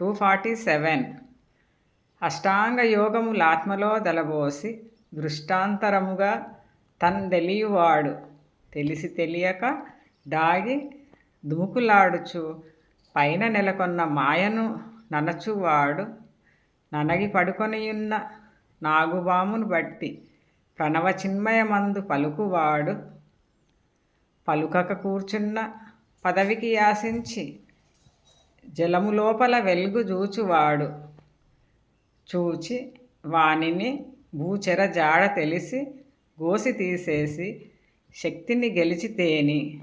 Two forty seven. అష్టాంగ యోగములాత్మలో దలబోసి దృష్టాంతరముగా తన్ తెలిసి తెలియక దాగి దుముకులాడుచు పైన నెలకొన్న మాయను ననచువాడు. ననగి పడుకొనియున్న నాగుబామును బట్టి ప్రణవచిన్మయమందు పలుకువాడు. పలుకక కూర్చున్న పదవికి యాసించి జలము లోపల వెలుగు చూచువాడు. చూచి వానిని భూచెర జాడ తెలిసి గోసి తీసేసి శక్తిని గెలిచితేని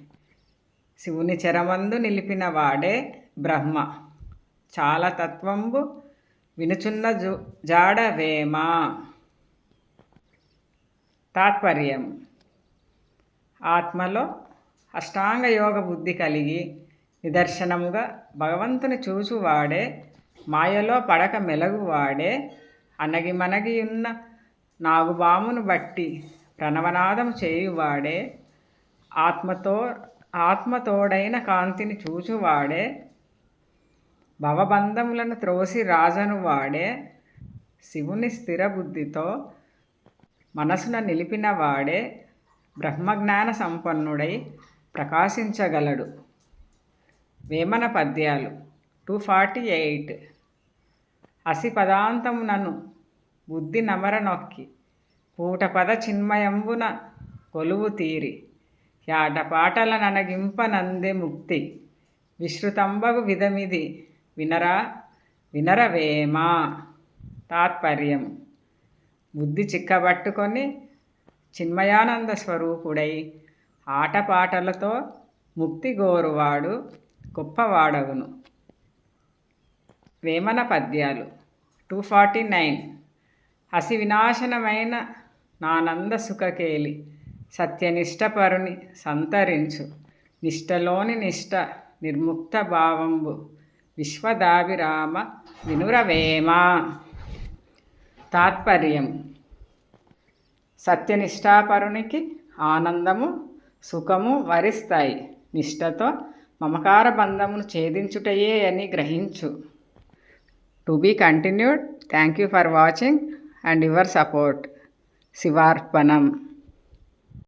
శివుని చెరమందు నిలిపిన వాడే బ్రహ్మ. చాలా తత్వంబు వినుచున్న జు జాడవేమా తాత్పర్యం. ఆత్మలో అష్టాంగ యోగ బుద్ధి కలిగి నిదర్శనముగా భగవంతుని చూచువాడే మాయలో పడక మెలగువాడే అనగి మనగి ఉన్న నాగుబామును బట్టి ప్రణవనాదం చేయువాడే ఆత్మతో ఆత్మతోడైన కాంతిని చూచువాడే భవబంధములను త్రోసి రాజను వాడే శివుని స్థిర బుద్ధితో మనసున నిలిపిన వాడే బ్రహ్మజ్ఞాన సంపన్నుడై ప్రకాశించగలడు. వేమన పద్యాలు. టూ ఫార్టీ ఎయిట్ అసి పదాంతమునను బుద్ధి నమర నొక్కి. పూటపద చిన్మయంబున కొలువు తీరి. యాటపాటల ననగింపనందే ముక్తి. విశ్రుతంబగు విధమిది. వినరా వినరవేమా? తాత్పర్యం బుద్ధి చిక్కబట్టుకొని చిన్మయానంద స్వరూపుడై ఆటపాటలతో ముక్తి గోరువాడు గొప్పవాడవును వేమన పద్యాలు. Two forty nine. హసి వినాశనమైన నానంద సుఖకేలి. సత్యనిష్టపరుని సంతరించు. నిష్టలోని నిష్ట నిర్ముక్త భావంబు. విశ్వదాభిరామ వినురవేమ. తాత్పర్యం. సత్యనిష్టాపరునికి ఆనందము సుఖము వరిస్తాయి. నిష్టతో మమకార బంధమును ఛేదించుటయే అని గ్రహించు. To be continued thank you for watching and your support. శివార్పణం.